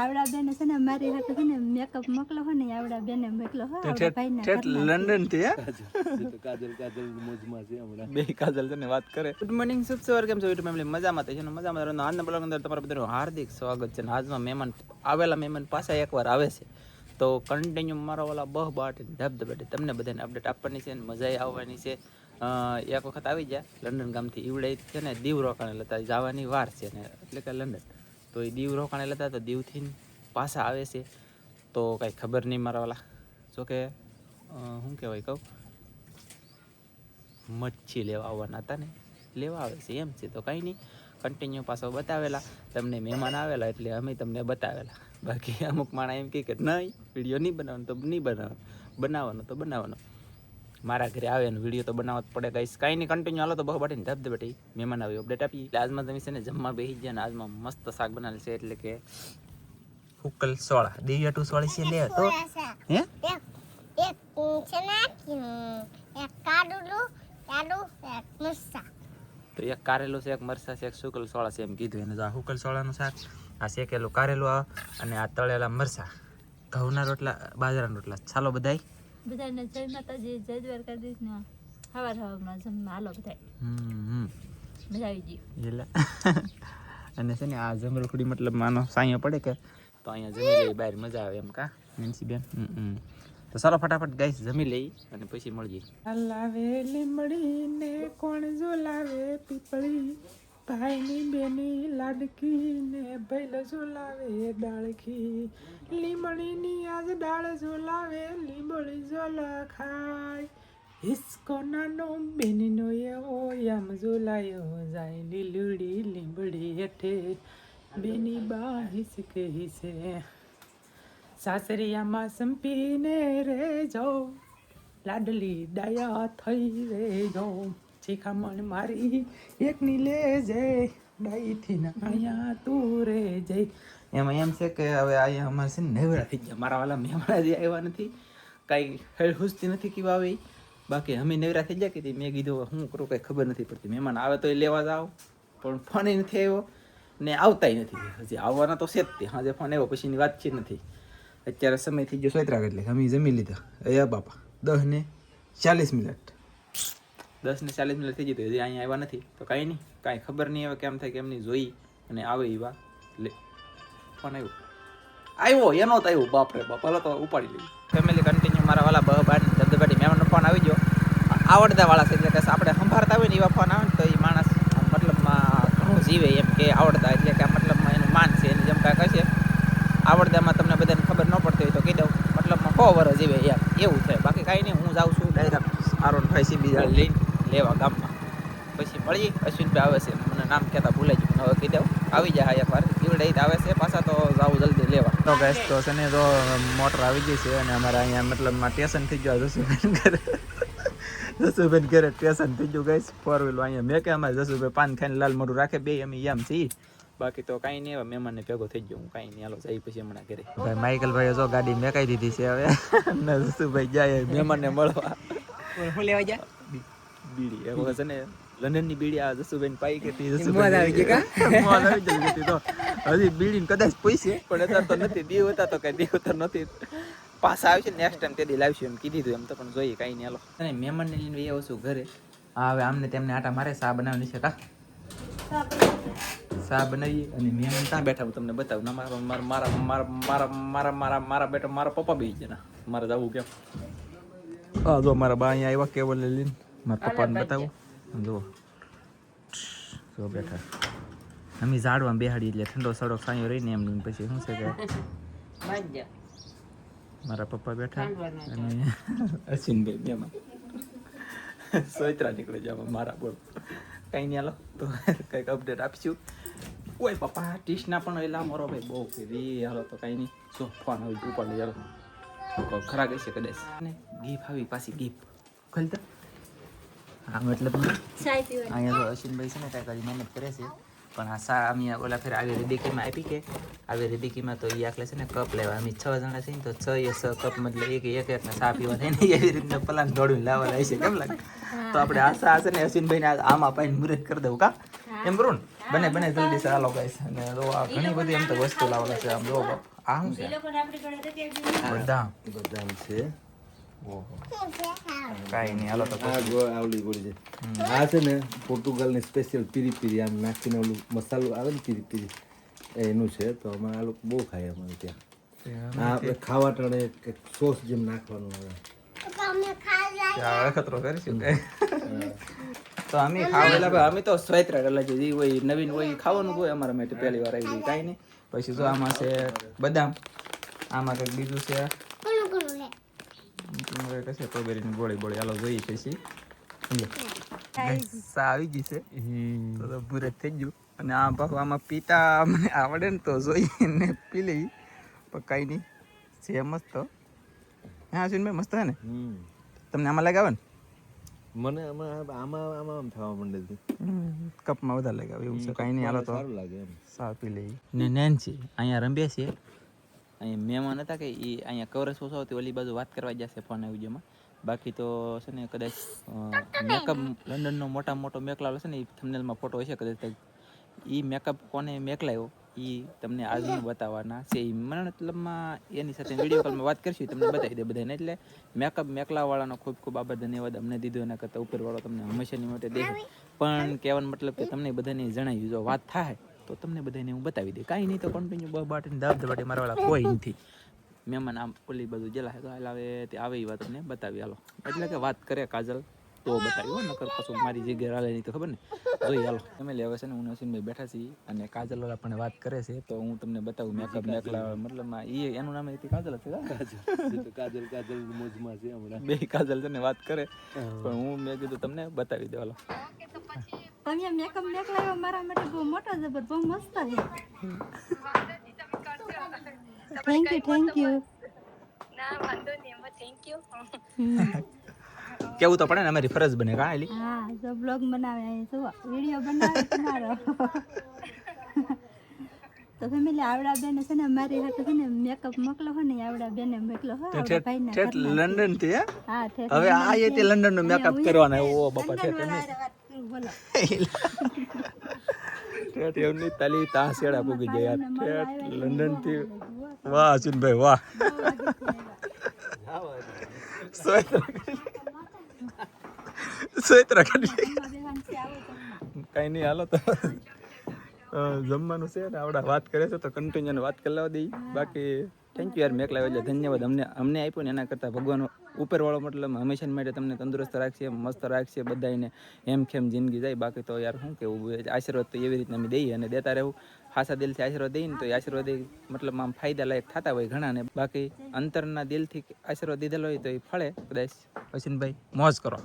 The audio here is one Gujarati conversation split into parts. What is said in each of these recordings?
આવડા બેન છે ને મારી હાથે છે ને મેકઅપ મોકલો હો ને આવડા બેને મોકલો હો આવડા ભાઈને ઠેઠ લંડનથી હે? કાજલ કાજલ મોજમાં છે હમણાં. બે કાજલ છે વાત કરે. ગુડ મોર્નિંગ શુભ સવાર કેમ છો યુટ્યુબ ફેમિલી મજામાં થઈ છે ને મજામાં રહો. આજના બ્લોગ અંદર તમારા બધાનું હાર્દિક સ્વાગત છે ને આજમાં મહેમાન આવેલા મહેમાન પાછા એકવાર આવે છે. તો કન્ટિન્યુ મારા ઓલા બહ બાટ ધબધબાટી તમને બધાને અપડેટ આપવાની છે ને મજા આવવાની છે. એક વખત આવી જાય લંડન ગામથી ઈવડે છે ને દીવ રોકાણે લેતા જવાની વાર છે ને એટલે કે લંડન. તો એ દીવ રોકાણે લેતા તો દીવથી પાછા આવે છે. તો કાંઈ ખબર નહીં મારા વાલા. જોકે શું કહેવાય કહું? મચ્છી લેવા આવવાના હતા ને. લેવા આવે છે એમ છે, તો કંઈ નહીં. કન્ટિન્યુ પાછો બતાવેલા. તમને મહેમાન આવેલા એટલે અમે તમને બતાવેલા. બાકી અમુક માણા એમ કહે કે, નહીં, વીડિયો નહીં બનાવવાનો તો નહીં બનાવવાનો. બનાવવાનો તો બનાવવાનો. મારા ઘરે આવે અને વીડિયો તો બનાવવા જ પડે ગાઈસ કાંઈ નહીં કન્ટિન્યુ હાલો તો બહુ બાટીને ધબ ધબટી મહેમાન આવી અપડેટ આપી. એટલે આજમાં તમે છે ને જમવા બેસી ગયા ને આજમાં મસ્ત શાક બનાવેલ છે એટલે કે હુકલ સોળા. દિવ્યા ટુ સોળી છે લે તો. હે? એક છે ને એક કાડુલું કાડુ એક મરસા તો એક કારેલું છે એક મરસા છે એક સુકલ સોળા છે એમ કીધું એને. તો આ હુકલ સોળાનું શાક આ શેકેલું કારેલું આ અને આ તળેલા મરસા ઘઉંના રોટલા બાજરાના રોટલા. ચાલો બધાય. બધાને જય માતાજી જય દ્વારકાધીશ ને હવાર હવારમાં જમવા. હાલો બધા હમ હમ. મજા આવી ગઈ. એટલે અને છે ને આ જમરખુડી મતલબ માનો સાંયો પડે કે તો અહીંયા જમી લઈએ બહાર મજા આવે એમ કા મીન્સી બેન હમ હમ. તો ચાલો ફટાફટ ગાઈસ જમી લઈ અને પછી મળીએ. લાવે લીમડી ને કોણ ઝોલાવે પીપળી? ભાઈની બેની લાડકી ને ભૈલ ઝોલાવે ડાળખી લીમડીની આજ ડાળ ઝોલાવે, લીમડી ઝોલા ખાય. હિસકો નાનો બેનનો એવો યામ ઝોલાયો જાય, લીલુડી લીંબડી હેઠે. બેની બા હિસકે હિસે. સાસરિયામાં સંપીને રે જાઓ લાડલી ડાયા થઈ રે જાઓ શિખામણ મારી એકની લે જય ડાઈથી ના અહીંયા તું રે જય. એમાં, એમ છે કે હવે અહીંયા અમારે છે નેવરા થઈ ગયા. મારા વાલા મહેમાન જે આવ્યા નથી. કાંઈ હેળહુસતી નથી કીવા આવી. બાકી અમે નવરા થઈ ગયા કે મેં કીધું હું કરું? કંઈ ખબર નથી પડતી. મહેમાન આવે તો એ લેવા જાઓ. પણ ફોન નથી આવ્યો ને આવતાય નથી. હજી આવવાના તો છે જ તે. હાજે ફોન આવ્યો પછીની વાતચીત નથી. અત્યારે સમય થઈ ગયો સોયત્રાક એટલે અમે જમી લીધા. અયા બાપા દસ ને ચાલીસ મિનિટ. દસ ને ચાલીસ મિનિટ થઈ ગઈ તો હજી અહીંયા આવ્યા નથી. તો કાંઈ નહીં કાંઈ ખબર નહીં હવે કેમ થાય કેમ નહીં જોઈ અને આવે એવા લે ફોન આવ્યો. આવ્યો એનો તો આવ્યો. બાપરે બાપ હાલો તો ઉપાડી લઈ ફેમિલી કન્ટિન્યુ મારા વાલા બહ બાર ધબધબાટી મહેમાનનો ફોન આવી ગયો. આવડતા વાળા છે એટલે કે આપણે સંભાળતા હોય ને એવા ફોન આવે ને તો એ માણસ મતલબમાં ઘણું જીવે એમ કે આવડતા એટલે કે મતલબમાં એનું માન છે એની જેમ કાંઈ કહે છે. આવડતામાં તમને બધાને ખબર ન પડતી હોય તો કહી દઉં. મતલબમાં સો વર્ષ જીવે યાર એવું છે. બાકી કાંઈ નહીં હું જાઉં છું. ડાયરેક્ટ આરોન ભાઈ બીજા લઈને લેવા ગામમાં. પછી મળીએ અશ્વિનભાઈ આવે છે મને નામ કહેતા ભૂલાઈ ગયું હવે કહી દઉં આવી જાય એકવાર ઈવડે આવે છે પાછા તો જાવ જલ્દી લેવા. તો ગેસ તો છે ને તો મોટર આવી ગઈ છે અને અમારા અહીંયા મતલબ સ્ટેશન થઈ ગયું જસુબેન ઘરે. જસુબેન ઘરે સ્ટેશન થઈ ગયું ગઈશ ફોર વ્હીલ અહીંયા મેં કે અમારે જસુભાઈ પાન ખાઈને લાલ મોઢું રાખે બે અમે એમ છીએ બાકી તો કાંઈ નહીં હવે મહેમાનને ભેગો થઈ ગયો હું કાંઈ નહીં હાલો જઈ પછી હમણાં ઘરે. ભાઈ માઇકલ ભાઈ જો ગાડી મેકાઈ દીધી છે હવે. ને જસુભાઈ જાય મહેમાનને મળવા. લેવા જા બીડી. એક વખત છે ને લંડનની બીડી આ જસુબેન પાઈ કે જસુબેન આવી ગઈ કા? મોલ આવી ગઈ તો. હજી બીડી કદાચ પૈસે પણ અત્યારે તો નથી. દેવ હતા તો કઈ દેવ તો નથી. પાછા આવશે નેક્સ્ટ ટાઈમ તે લાવશું એમ કીધી હતું એમ તો પણ જોઈએ કાંઈ નહીં હાલો. અને મહેમાનને લઈને આવું છું ઘરે. હવે આમને તેમને આટા મારે સા બનાવવાની છે કા? સા બનાવી અને મહેમાન ત્યાં બેઠા હું તમને બતાવું. ના મારા મારા મારા મારા મારા મારા મારા બેટા મારા પપ્પા બે જણા મારે જવું કેમ? હા જો મારા બા અહીંયા આવ્યા કેવલ લઈને. મારા પપ્પાને બતાવું? જુઓ. જો બેઠા. અમે ઝાડમાં બેહાડી એટલે ઠંડો સડો સાંયો રહીને એમ પછી શું છે કે મારા પપ્પા બેઠા અને અશ્વિનભાઈ બેમાં સોયત્રા નીકળે જવા મારા બોલ. કંઈ નહીં હાલો. તો કંઈક અપડેટ આપીશું. ઓય પપ્પા ટીશના પણ એલા મારો ભાઈ. બહુ કીધી હાલો તો કાંઈ નહીં. જો ફોન ઉપાડી ચાલો કોઈ ખરા ગઈ છે કદાચ. ગીફ આવી પાછી ગીફ ખોલતા હા મતલબ અહીંયા તો અશ્વિનભાઈ છે ને કાંઈક હજી મહેનત કરે છે. પણ આ સા અમે ઓલા ફેર આવી રેબીકીમાં આપી કે આવી રેબીકીમાં તો એ આખલે છે ને કપ લેવા. અમે છ જણા છીએ ને તો છ એ છ કપ મતલબ એક એક એક સા પીવા થાય ને એવી રીતના પલાન દોડીને લાવવા લાવી છે કેમ લાગે? તો આપણે આ સા છે ને અશ્વિનભાઈને આમાં પાઈને મુરત કરી દઉં કા? એમ કરું ને? બને બને જલ્દી ચાલો ગાઈસ. અને જો આ ઘણી બધી એમ તો વસ્તુ લાવવા છે આમ જો બાપ. આ શું છે? બધા. બધા છે. કાંઈ નહીં હાલો તો આ જો આવલી ગોળી છે. આ છે ને પોર્ટુગલની સ્પેશિયલ પીરી પીરી આમ નાખીને ઓલું મસાલો આવે ને પીરી પીરી એનું છે તો અમે આ લોકો બહુ ખાય અમારે ત્યાં. આ આપણે ખાવા ટાણે એક સોસ જેમ નાખવાનું આવે. અખતરો કરીશું કે? તો અમે ખાવેલા ભાઈ અમે તો સ્વૈત્ર એટલે જે હોય નવીન હોય ખાવાનું હોય અમારા માટે પહેલી વાર આવી કાંઈ નહીં. પછી જો આમાં છે બદામ આમાં કંઈક બીજું છે તમારે કશે સ્ટ્રોબેરીની ગોળી ગોળી હાલો જોઈએ પછી. આવી ગઈ. છે. તો ભૂરે થઈ ગયું. અને આ ભાવ આમાં પીતા મને આવડે ને તો જોઈને પી લેવી. પણ કાંઈ નહીં. છે મસ્ત. હા અશ્વિનભાઈ મસ્ત હે ને? તમને આમાં લગાવે ને? મને આમાં આમાં આમાં આમ થવા માંડે છે. કપમાં વધારે લગાવે એવું છે. કાંઈ નહીં હાલો તો. સારું લાગે એમ. સા પી લઈ ને નેન્સી અહીંયા રમ્યા છીએ અહીંયા મહેમાન હતા કે એ અહીંયા કવરેજ સોસાવતી ઓલી બાજુ વાત કરવા જશે ફોન વિડીયોમાં બાકી તો છે ને કદાચ મેકઅપ લંડનનો મોટા મોટો મેકલાવ છે ને એ થંબનેલમાં ફોટો હશે કદાચ. એ મેકઅપ કોને મેકલાયો? એ તમને આજનું બતાવવાના છે. એ મતલબમાં એની સાથે વીડિયો કોલમાં વાત કરશું તમને બતાવી દે બધાને. એટલે મેકઅપ મેકલાવાળાનો ખૂબ ખૂબ આભાર ધન્યવાદ અમને દીધો. એના કરતાં ઉપરવાળો તમને હંમેશાની માટે દે પણ કહેવાનો મતલબ કે તમને બધાને જણાવ્યું જો વાત થાય તો તમને બધાને હું બતાવી દે. કાંઈ નહીં તો કન્ટિન્યુ બ બાટીને દાબ દબાટી મારવાળા કોઈ નથી. મહેમાન આમ ઓલી બાજુ જલા તો હાલ આવે તે આવે એ વાત તમને બતાવી. હાલો. એટલે કે વાત કરે કાજલ તો બતાવી હો નકર પાછું મારી જગ્યાએ હાલે નહીં તો ખબર ને? જોઈ હાલો. તમે લેવા છે ને હું નસીનભાઈ બેઠા છીએ અને કાજલ વાળા પણ વાત કરે છે તો હું તમને બતાવું મેકઅપ મેકલા મતલબમાં એ એનું નામ હતી કાજલ હતી કાજલ. કાજલ કાજલ મોજમાં છે હમણાં. બે કાજલ છે ને વાત કરે. પણ હું મેં કીધું તમને બતાવી દે હાલો. તમે મેકઅપ મેકલાવ્યો મારા માટે બહુ મોટો જબર બહુ મસ્ત છે. થેન્ક યુ થેન્ક યુ કેવું તો પડે ને અમારી ફરજ બને કા એલી? હા જો બ્લોગ બનાવે અહીં જુઓ વીડિયો બનાવે તમારો તો ફેમિલી આવડા બેન છે ને મારી હાથે છે ને મેકઅપ મોકલો હો ને આવડા બેને મોકલો હો આવડા ભાઈને લંડનથી હા? હવે આ એ તે લંડન નો મેકઅપ કરવાનો ઓ બાપા ઠેઠ ઠેઠ એમ નહીં તાલી તા શેડા પૂગી ગયા. ઠેઠ લંડનથી વાહ અશ્વિનભાઈ વાહ સોયત્રા સોયત્રા કાઢી કઈ નહીં હાલો તો. જમવાનું છે ને આવડા વાત કરે છે તો કન્ટિન્યુ વાત કરી લેવા દઈ બાકી થેન્ક યુ યાર. મેક લાવ્યો એટલે ધન્યવાદ. અમને અમને આપ્યું ને એના કરતાં ભગવાન ઉપરવાળો મતલબ હંમેશા માટે તમને તંદુરસ્ત રાખશે મસ્ત રાખશે બધાને એમ ખેમ જિંદગી જાય. બાકી તો યાર શું કેવું? આશીર્વાદ તો એવી રીતના અમે દઈએ અને દેતા રહેવું ખાસા દિલથી આશીર્વાદ દઈએ ને તો એ આશીર્વાદ મતલબ આમ ફાયદાલાયક થતા હોય ઘણા ને. બાકી અંતરના દિલથી આશીર્વાદ દીધેલો હોય તો એ ફળે. કદાચ અશ્વિનભાઈ મોજ કરો.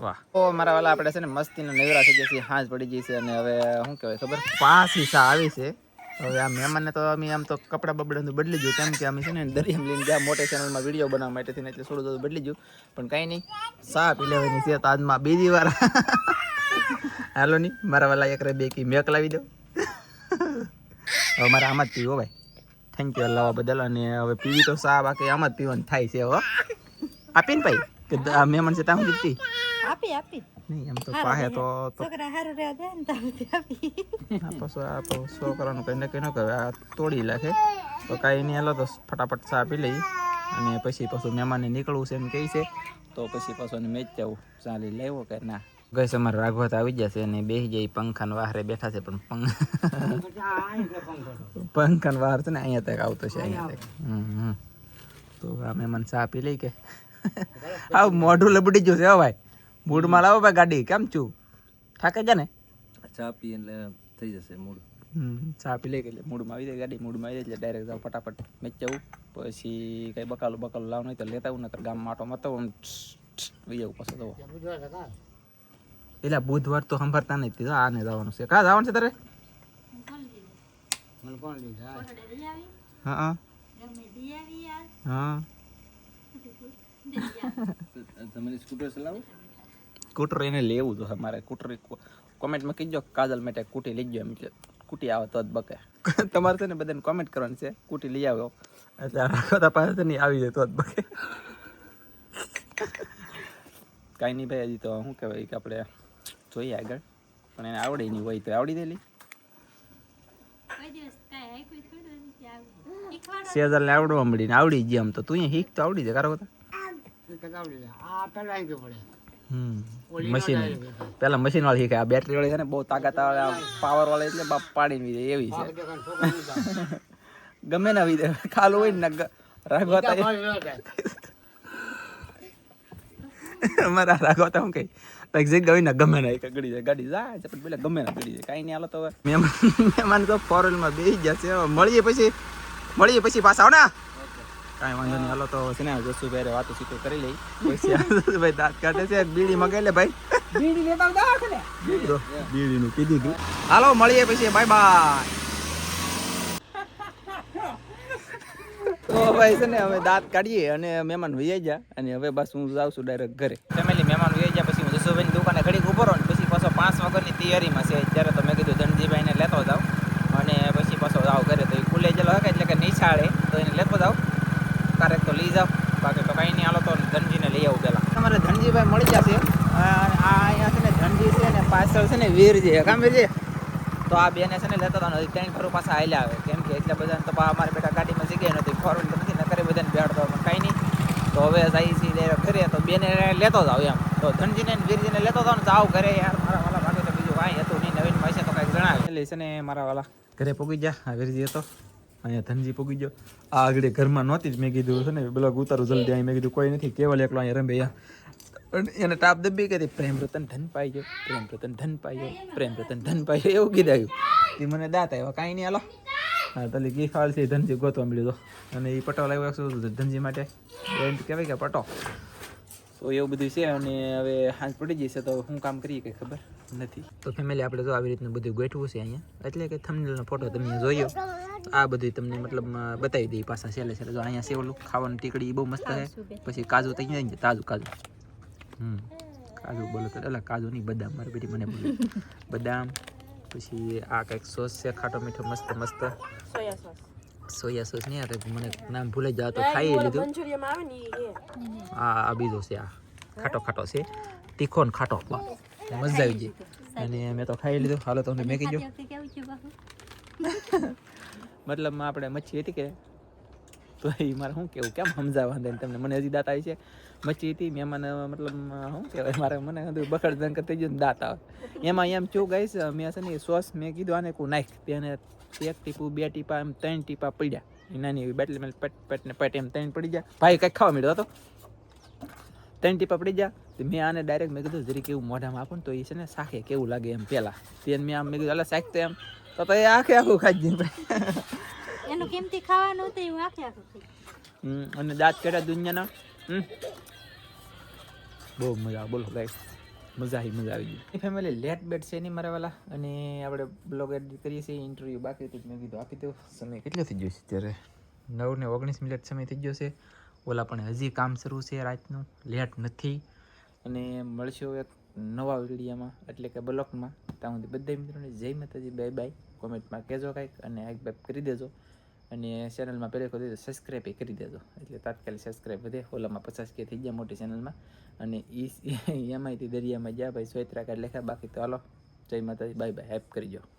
વાહ. ઓ મારા વાલા આપણે છે ને મસ્તીનો નેવરા થઈ જશે હાજ પડી જશે છે અને હવે શું કહેવાય ખબર? પાંચ હિસ્સા આવી છે. હવે આ મહેમાનને તો અમે આમ તો કપડાં બબડાનું બદલી ગયું. કેમ કે અમે છે ને દરિયામાં લઈને જ્યાં મોટે ચેનલમાં વીડિયો બનાવવા માટે થઈને એટલે થોડું થોડું બદલી ગયું. પણ કાંઈ નહીં સા પી લેવાની છે તો આજમાં બીજી વાર. હાલો નહીં મારા વાલા એક બે કી મેક લાવી દો. હવે મારે આમાં જ પીવો ભાઈ. થેન્ક યુ લાવવા બદલ. અને હવે પીવી તો સા બાકી આમાં જ પીવાનું થાય છે હવે આપીને ભાઈ, કે મહેમાન છે ત્યાં સુધી આપી આપી. નહીં એમ તો પાસે તો તો છોકરા હારું રહ્યા દે ને તો બધી આપી આ પછી આ તો છોકરાનું કંઈ નક્કી ન કહેવાય આ તોડી નાખે તો કાંઈ નહીં હાલો તો ફટાફટ ચા પી લઈ અને પછી પાછું મહેમાનને નીકળવું છે એમ કહે છે તો પછી પાછું મેચ જવું ચાલી લેવો કે ના ગઈ અમારે રાઘવત આવી જશે અને બેસી જાય પંખાને વાહરે બેઠા છે પણ પંખ પંખાને વાહર છે ને અહીંયા તક આવતો છે અહીંયા તક હમ હમ તો આ મહેમાન ચા પી લઈ કે આવ મોઢું લબડી જશે છે હો ભાઈ મૂડમાં લાવો ભાઈ ગાડી કેમ છું? થાકે છે ને? ચા પી એટલે થઈ જશે મૂડ. ચા પી લઈ ગઈ એટલે મૂડમાં આવી જાય ગાડી મૂડમાં આવી જાય એટલે ડાયરેક્ટ જાવ ફટાફટ મેચ જવું પછી કઈ બકાલું બકાલું લાવ નહીં તો લેતા આવું નકર ગામમાં આટો મતો આવી જવું પાછો તો એટલે બુધવાર તો સંભાળતા નહીં કીધું આને જવાનું છે. કા જવાનું છે તારે? હા. હા હા. તમે સ્કૂટર ચલાવો? સ્કૂટર એને લેવું જોઈએ મારે. સ્કૂટર કોમેન્ટમાં કહીજો કાજલ માટે કુટી લઈ ગયો એમ છે કુટી આવે તો જ બકે. તમારે છે ને બધાને કોમેન્ટ કરવાની છે. કુટી લઈ આવ્યો. એટલે રાખો પાસે છે ને આવી જાય તો જ બકે. કાંઈ નહીં ભાઈ હજી તો શું કહેવાય કે આપણે જોઈએ આગળ. પણ એને આવડે નહીં હોય તો આવડી દેલી. શીખવાડો સેજાલને આવડવા મળી ને આવડી ગયા આમ તો. તું અહીં શીખ તો આવડી જાય કારો હમ. મશીન પેલા મશીન વાળી શીખે. આ બેટરી વાળી છે ને બહુ તાકાત વાળા પાવર વાળી એટલે બાપ પાડીને દે એવી છે. ગમે ના વિધે ખાલું હોય ને રાગવતા અમારા રાગવતા હું કઈ એક્ઝેક્ટ ગઈ ને ગમે ના ગડી જાય ગાડી જાય છે પણ પેલા ગમે ના ગડી જાય કાંઈ નહીં હાલો તો મહેમાન તો ફોર વ્હીલમાં બેસી ગયા છે મળીએ પછી મળીએ પછી પાછા આવ ને. કાંઈ વાંધો નહીં. હાલો તો છે ને જસુભાઈ વાતો સીતો કરી લઈ. પછી આ દાંત કાઢે છે. બીડી મગાઈ લે ભાઈ. બીડી લેતા આવો દવાખાને. બીડીનું કીધું તું. હાલો મળીએ પછી. Bye bye. તો ભાઈ છે ને હવે દાંત કાઢીએ અને મહેમાન વહી ગયા અને હવે બસ હું જાઉં છું ડાયરેક્ટ ઘરે. ફેમિલી મહેમાન વહી ગયા પછી હું જસુભાઈની દુકાને ઘડીક ઊભો રહો ને પછી પાછો પાંચ વાગ્યાની તૈયારીમાં છે. ત્યારે તો મેં કીધું ધનજીભાઈને લેતો જાઉં. અને પછી પાછો જાવ ઘરે તો એ ખુલે જેલો હકે એટલે કે નિશાળે તો એને લેતો જાઉં. ક્યારેક તો લઈ જાવ બાકી તો કાંઈ નહીં, હાલો તો ધનજીને લઈ આવું પહેલાં. તમારે ધનજીભાઈ મળી જશે આ આ અહીંયા છે ને ધનજી છે ને પાછળ છે ને વીર છે. કામ છે? તો આ બેને છે ને લેતા હતા ને ત્રણ ઘરો પાસે આવેલા આવે કેમ કે એટલા બધા તો અમારે બેટા ગાડીમાં જગ્યાએ નથી ફોર વ્હીલ તો નથી, નકરે બધાને પણ કાંઈ નહીં. તો હવે જાય છે ઘરે તો બેને લેતો જાવ એમ. તો ધનજીને વીરજીને લેતો હતો ને જાવ ઘરે યાર. મારા વાલા ભાગે તો બીજું કાંઈ હતું નહીં. નવીન છે તો કાંઈક જણાવે. એટલે છે ને મારા વાલા ઘરે પૂગી જા વીરજી હતો. અહીંયા ધનજી પૂગી ગયો. આ આગળ ઘરમાં નહોતી જ મેં કીધું છે ને, બ્લોગ ઉતારું જલ્દી. અહીં મેં કીધું, કોઈ નથી, કેવલ એકલો અહીંયા રમે એને ટાપ દબી કરી, પ્રેમ રતન ધન પાઈ ગયો, પ્રેમ રતન ધન પાઈ ગયો, પ્રેમ રતન ધન પાઈ ગયો. એવું કીધાયું તે મને દાંત આવ્યો, કાંઈ નહીં, હાલો. હા, તલી ગી ખાલ ધનજી ગોતવા મળ્યો તો. અને એ પટો લાવ્યો ધનજી માટે. એમ કહેવાય કે પટો. તો એવું બધું છે અને હવે હાંજ પડી જશે તો શું કામ કરીએ કંઈ ખબર નથી. તો ફેમિલી આપણે જો આવી રીતનું બધું ગોઠવું છે અહીંયા. એટલે કે થમનેલનો ફોટો તમે જોયો. આ બધું તમને મતલબ બતાવી દઈએ પાછા છેલ્લે છેલ્લે. જો અહીંયા સેવલું ખાવાનું ટીકડી બહુ મસ્ત છે. પછી કાજુ તો ને તાજું કાજુ. હમ. કાજુ બોલો તો એટલે કાજુ નહીં બદામ મારી બેટી મને બોલ્યું બદામ પછી આ કંઈક સોસ છે ખાટો મીઠો મસ્ત મસ્ત. Soya sauce. નહીં આવે મને નામ ભૂલાઈ જાવ તો ખાઈ લીધું. આ આ બીજો છે આ ખાટો ખાટો છે. તીખો ને ખાટો મજા આવી ગઈ. અને મેં તો ખાઈ લીધું. હાલો તમને મેં કીધું મતલબમાં આપણે મચ્છી હતી કે? તો એ મારે શું કેવું? કેમ સમજાવવા દે તમને મને હજી દાંત આવી છે. મચ્છી હતી, મહેમાન મતલબ શું કહેવાય? મારે મને બખડ જંકર થઈ ગયું દાંત આવે. એમાં એમ ચૂક ગઈશ મેં છે ને સોસ મેં કીધું આને કું નાખ. તેને એક ટીપું, બે ટીપા, એમ ત્રણ ટીપા પડ્યા. એ નાની એવી બેટલી મેં પટ પટ ને પટ એમ ત્રણ પડી ગયા. ભાઈ, કંઈક ખાવા મળ્યો હતો? ત્રણ ટીપા પડી ગયા. તો મેં આને ડાયરેક્ટ મેં કીધું જરી કેવું મોઢામાં આપું ને તો એ છે ને શાખે કેવું લાગે એમ પહેલાં. તેને મેં આમ મેં કીધું, અલા, શાક તો એમ તો તો એ આખે આખું ખાઈ જ ભાઈ એનું કિંમતી ખાવાનું હતું એવું આખે આખું ખાઈ. અને દાંત કેટા દુનિયાના. બહુ મજા આવે. બોલો ગાઈસ મજા આવી મજા આવી ગઈ. ફેમિલી લેટ બેટ છે નહીં મારા વાલા અને આપણે બ્લોગ એડિટ કરીએ છીએ ઇન્ટરવ્યૂ બાકી હતું મેં કીધું આપી દો સમય કેટલો થઈ ગયો છે અત્યારે? નવ ને ઓગણીસ મિનિટ સમય થઈ ગયો છે. ઓલા પણ હજી કામ શરૂ છે રાતનું. લેટ નથી. અને મળશું એક નવા વિડીયોમાં, એટલે કે બ્લોકમાં ત્યાં સુધી બધા મિત્રોને જય માતાજી, બાય બાય. કોમેન્ટમાં કહેજો કાંઈક અને એક બેપ કરી દેજો. અને ચેનલમાં પહેલે કરી દેજો સબસ્ક્રાઈબ કરી દેજો. એટલે તાત્કાલિક સબસ્ક્રાઈબ વધે. ઓલામાં પચાસ કે થઈ ગયા મોટી ચેનલમાં અને એ એમાંયથી દરિયામાં ગયા, ભાઈ, સોયત્રા કાઢ લેખા બાકી તો હાલો. જય માતાજી, બાય બાય. હેપ કરી જાઓ